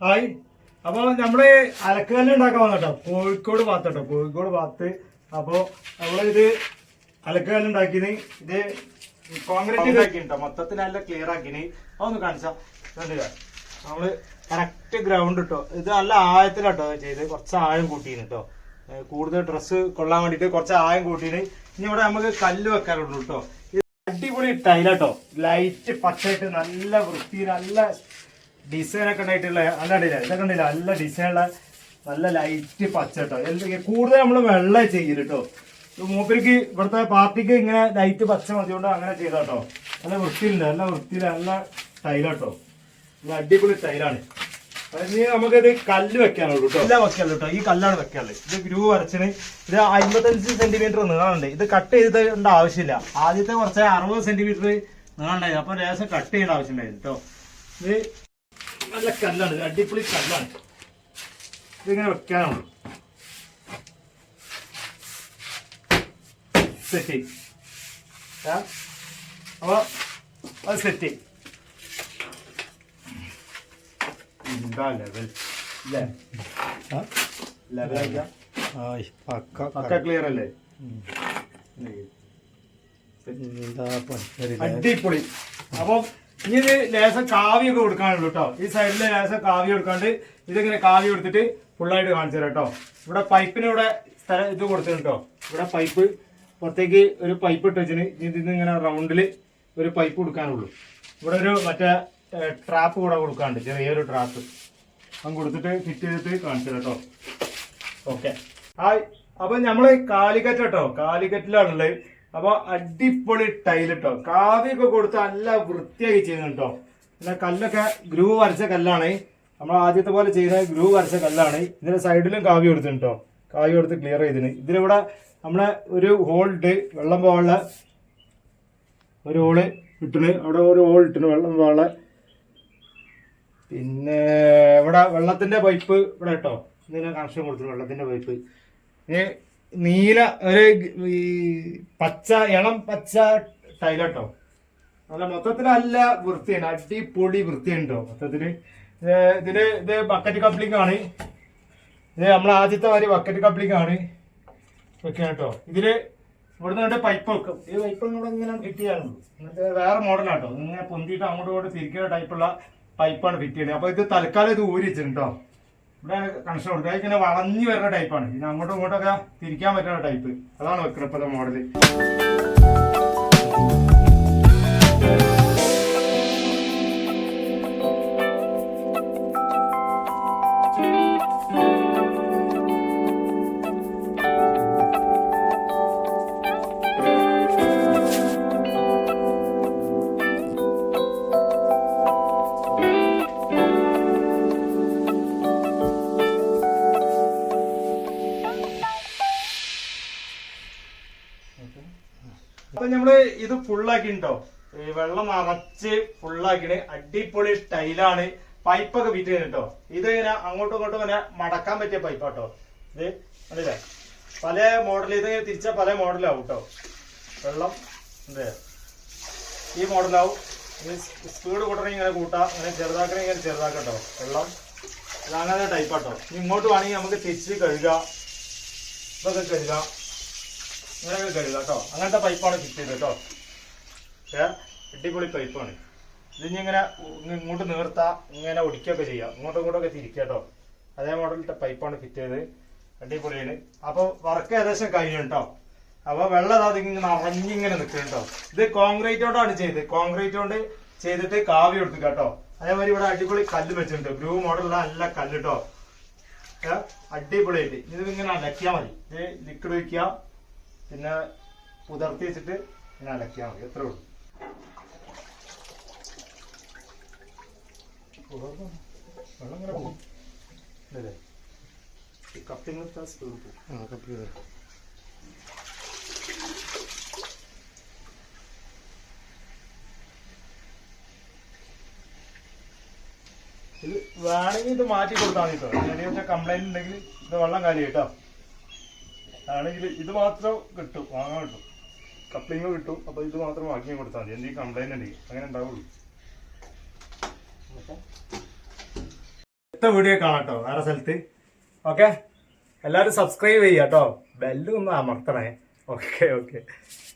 Hi. അപ്പൊ നമ്മൾ അലക്കുകല്ല് ഉണ്ടാക്കാൻ വന്നട്ടോ കോഴിക്കോട് ഭാഗത്ത് കേട്ടോ. കോഴിക്കോട് ഭാഗത്ത് അപ്പൊ നമ്മളിത് അലക്കുകല്ല് ഉണ്ടാക്കിയത് ഇത് കോൺക്രീറ്റ് ഉണ്ടാക്കിട്ടോ മൊത്തത്തിൽ നല്ല ക്ലിയർ ആക്കിന്. അതൊന്ന് കാണിച്ചാ. നമ്മൾ കറക്റ്റ് ഗ്രൗണ്ട് ഇട്ടോ ഇത് നല്ല ആഴത്തിലാട്ടോ ചെയ്ത് കുറച്ച് ആഴം കൂട്ടിന് കേട്ടോ കൂടുതൽ ഡ്രസ്സ് കൊള്ളാൻ വേണ്ടിട്ട് കുറച്ച് ആഴം കൂട്ടിന്. ഇനി ഇവിടെ നമുക്ക് കല്ല് വെക്കാനുള്ളൂ കേട്ടോ അടിപൊളി ടൈലാട്ടോ ലൈറ്റ് പച്ചയിട്ട് നല്ല വൃത്തി നല്ല ഡിസൈൻ ഒക്കെ ഉണ്ടായിട്ടുള്ള നല്ല കണ്ടില്ല ഇതൊക്കെ കണ്ടില്ല? നല്ല ഡിസൈനുള്ള നല്ല ലൈറ്റ് പച്ച കേട്ടോ എന്തൊക്കെ കൂടുതൽ നമ്മൾ വെള്ള ചെയ്യൽ കേട്ടോ മൂപ്പർക്ക് ഇവിടുത്തെ പാർട്ടിക്ക് ഇങ്ങനെ ലൈറ്റ് പച്ച മതിയോണ്ട് അങ്ങനെ ചെയ്ത കേട്ടോ നല്ല വൃത്തിയില്ല നല്ല വൃത്തിയില്ല നല്ല ടൈലാട്ടോ നല്ല അടിപൊളി ടൈലാണ് ഇനി നമുക്കിത് കല്ല് വെക്കാനുള്ളൂ കേട്ടോ എല്ലാം വെക്കാനുള്ളൂ കേട്ടോ ഈ കല്ലാണ് വെക്കാനുള്ളത് ഇത് ഗ്രൂ വരച്ചിന് ഇത് അമ്പത്തഞ്ച് സെന്റിമീറ്റർ നീളമുണ്ട് ഇത് കട്ട് ചെയ്തിട്ട് ആവശ്യമില്ല. ആദ്യത്തെ കുറച്ച് അറുപത് സെന്റിമീറ്റർ നീളമുണ്ടായിരുന്നു അപ്പൊ ലേശം കട്ട് ചെയ്യേണ്ട ആവശ്യമുണ്ടായിരുന്നു കേട്ടോ ഇത് നല്ല കല്ലാണ് അടിപൊളി കല്ലാണ്. ഇതിങ്ങനെ വെക്കാനുള്ളൂ സെറ്റ് അപ്പൊ അത് സെറ്റ് എന്താ ലെവൽ അല്ലേ ലെവൽ പക്ക ക്ലിയർ അല്ലേ? അടിപൊളി. അപ്പൊ ഇനി ഇത് ലേശം കാവ്യൊക്കെ കൊടുക്കാനുള്ളൂ കേട്ടോ ഈ സൈഡിൽ ലേശം കാവി കൊടുക്കാണ്ട് ഇതിങ്ങനെ കാവ്യ കൊടുത്തിട്ട് ഫുള്ളായിട്ട് കാണിച്ചു തരാം കേട്ടോ ഇവിടെ പൈപ്പിന് ഇവിടെ സ്ഥലം ഇത് കൊടുത്തിട്ടുണ്ട് കേട്ടോ ഇവിടെ പൈപ്പ് പുറത്തേക്ക് ഒരു പൈപ്പ് ഇട്ട് വെച്ചിന്. ഇതിന് ഇങ്ങനെ റൗണ്ടിൽ ഒരു പൈപ്പ് കൊടുക്കാനുള്ളൂ. ഇവിടെ ഒരു മറ്റേ ട്രാപ്പ് കൂടെ കൊടുക്കാണ്ട് ചെറിയൊരു ട്രാപ്പ് അങ്ങ് കൊടുത്തിട്ട് ഫിറ്റ് ചെയ്തിട്ട് കാണിച്ചു കേട്ടോ ഓക്കെ ആ അപ്പൊ നമ്മൾ കാലിക്കറ്റ് കേട്ടോ കാലിക്കറ്റിലാണുള്ളത്. അപ്പൊ അടിപൊളി ടൈൽ കേട്ടോ കാവ്യൊക്കെ കൊടുത്ത് നല്ല വൃത്തിയാക്കി ചെയ്യുന്നു കേട്ടോ പിന്നെ കല്ലൊക്കെ ഗ്രൂ വരച്ച കല്ലാണ്. നമ്മൾ ആദ്യത്തെ പോലെ ചെയ്ത ഗ്രൂ വരച്ച കല്ലാണ്. ഇതിന്റെ സൈഡിലും കാവ്യ കൊടുത്തിട്ടുണ്ട് കേട്ടോ കാവ്യ കൊടുത്ത് ക്ലിയർ ചെയ്തിന്. ഇതിലിവിടെ നമ്മളെ ഒരു ഹോൾഡ് വെള്ളം പോകാനുള്ള ഒരു ഹോൾ ഇട്ടിന്. അവിടെ ഒരു ഹോൾ ഇട്ടിന് വെള്ളം പോകാനുള്ള പിന്നെ ഇവിടെ വെള്ളത്തിന്റെ പൈപ്പ് ഇവിടെ കേട്ടോ ഇതിന് കണക്ഷൻ കൊടുത്തിട്ടുണ്ട് വെള്ളത്തിന്റെ പൈപ്പ് ഇനി നീല ഒരു ഈ പച്ച ഇളം പച്ച ടൈലട്ടോ നല്ല മൊത്തത്തിൽ നല്ല വൃത്തിയാണ് അടിപൊളി വൃത്തിയുണ്ടോ മൊത്തത്തിൽ ഇതിൽ ഇത് ബക്കറ്റ് കപ്ലിംഗ് ആണ്. ഇത് നമ്മൾ ആദ്യത്തെ മാതിരി ബക്കറ്റ് കപ്ലിംഗ് ആണ്. വെക്കാൻ കേട്ടോ. ഇതിൽ ഇവിടുന്ന് കണ്ട് പൈപ്പ് വെക്കും. ഈ പൈപ്പ് ഇവിടെ ഇങ്ങനെ ഫിറ്റ് ചെയ്യാനുള്ളൂ എന്നിട്ട് വേറെ മോഡലാട്ടോ ഇങ്ങനെ പൊന്തിയിട്ട് അങ്ങോട്ടും ഇങ്ങോട്ടും തിരിക്കുന്ന ടൈപ്പുള്ള പൈപ്പാണ് ഫിറ്റ് ചെയ്യുന്നത്. അപ്പൊ ഇത് തൽക്കാലം ഇത് ഊരി വെച്ചിട്ടുണ്ടോ ഇവിടെ കണക്ഷൻ കൊടുക്കുക ഇങ്ങനെ വളഞ്ഞു വരുന്ന ടൈപ്പാണ് ഇനി അങ്ങോട്ടും ഇങ്ങോട്ടൊക്കെ തിരിക്കാൻ പറ്റുന്ന ടൈപ്പ് അതാണ് വെക്കുന്നത് ഇപ്പോഴത്തെ അപ്പൊ നമ്മൾ ഇത് ഫുള്ളാക്കിണ്ടോ? ഈ വെള്ളം നിറച്ച് ഫുള്ളാക്കിണ്. അടിപൊളി സ്റ്റൈലാണ്. പൈപ്പൊക്കെ വിറ്റ് ചെയ്തിട്ടോ ഇത് ഇങ്ങനെ അങ്ങോട്ടും ഇങ്ങോട്ടും ഇങ്ങനെ മടക്കാൻ പറ്റിയ പൈപ്പാട്ടോ. ഇത് അല്ലേ പല മോഡൽ ഇത് തിരിച്ച പല മോഡലാവും കേട്ടോ വെള്ളം അതെ ഈ മോഡലാവും സ്പീഡ് കൂട്ടണമെങ്കിൽ ഇങ്ങനെ കൂട്ടാം. ഇങ്ങനെ ചെറുതാക്കണേ ഇങ്ങനെ ചെറുതാക്കട്ടോ. വെള്ളം. ഇത് അങ്ങനെ ടൈപ്പാട്ടോ ഇങ്ങോട്ട് വേണമെങ്കിൽ നമുക്ക് തിരിച്ച് കഴുകാം. ഇതൊക്കെ കഴുകാം. ഇങ്ങനെയൊക്കെ കഴുകാം കേട്ടോ. അങ്ങനത്തെ പൈപ്പാണ് ചെയ്തത് കേട്ടോ. അടിപൊളി പൈപ്പാണ് ഇതിനി ഇങ്ങനെ ഇങ്ങോട്ട് നീർത്താ ഇങ്ങനെ ഒടിക്കുകയൊക്കെ ചെയ്യാം. ഇങ്ങോട്ടും ഇങ്ങോട്ടൊക്കെ തിരിക്കുക കേട്ടോ. അതേ മോഡലിന്റെ പൈപ്പാണ് ഫിറ്റ് ചെയ്തത്. അടിപൊളിയാണ്. അപ്പൊ വർക്ക് ഏകദേശം കഴിഞ്ഞു കേട്ടോ. അപ്പൊ വെള്ളം അത് ഇങ്ങനെ നിറഞ്ഞിങ്ങനെ നിൽക്കും കേട്ടോ. ഇത് കോൺക്രീറ്റ് കൊണ്ടാണ് ചെയ്ത് കോൺക്രീറ്റ് കൊണ്ട് ചെയ്തിട്ട് കാവ്യം കൊടുത്തു കേട്ടോ. അതേമാതിരി ഇവിടെ അടിപൊളി കല്ല് വെച്ചിട്ടുണ്ട്. ഗ്രൂ മോഡലുള്ള നല്ല കല്ല് കേട്ടോ. അടിപൊളിയായിട്ട്. ഇത് ഇങ്ങനെ അലക്കിയാൽ മതി. ഇത് ലിക്വിഡ് ഒഴിക്കുക. പിന്നെ പുതർത്തി വെച്ചിട്ട് ഇങ്ങനെ അലക്കിയാൽ മതി. എത്ര ഉള്ളൂ. പുതർന്ന് വെള്ളം ഇങ്ങനെ പോകും അല്ലേ ഈ ആ സ്പീഡ് പോകും ഇത് വേണമെങ്കിൽ ഇത് മാറ്റി കൊടുത്താൽ മതി കേട്ടോ കംപ്ലൈന്റ് ഉണ്ടെങ്കിൽ ഇത് വെള്ളം കാലി കേട്ടോ ആണെങ്കിൽ ഇത് മാത്രം കിട്ടും വാങ്ങാൻ കിട്ടും. കപ്ലിങ് കിട്ടും അപ്പൊ ഇത് മാത്രം വാങ്ങിയും കൊടുത്താൽ മതി. എന്തെങ്കിലും കംപ്ലൈന്റ് ഉണ്ടെങ്കിൽ അങ്ങനെ ഉണ്ടാവുള്ളൂ. വീഡിയോ കാണാട്ടോ വേറെ സ്ഥലത്ത്. ഓക്കെ? എല്ലാവരും സബ്സ്ക്രൈബ് ചെയ്യാട്ടോ ബെല്ലും ഒന്ന് അമർത്തണേ. Okay okay.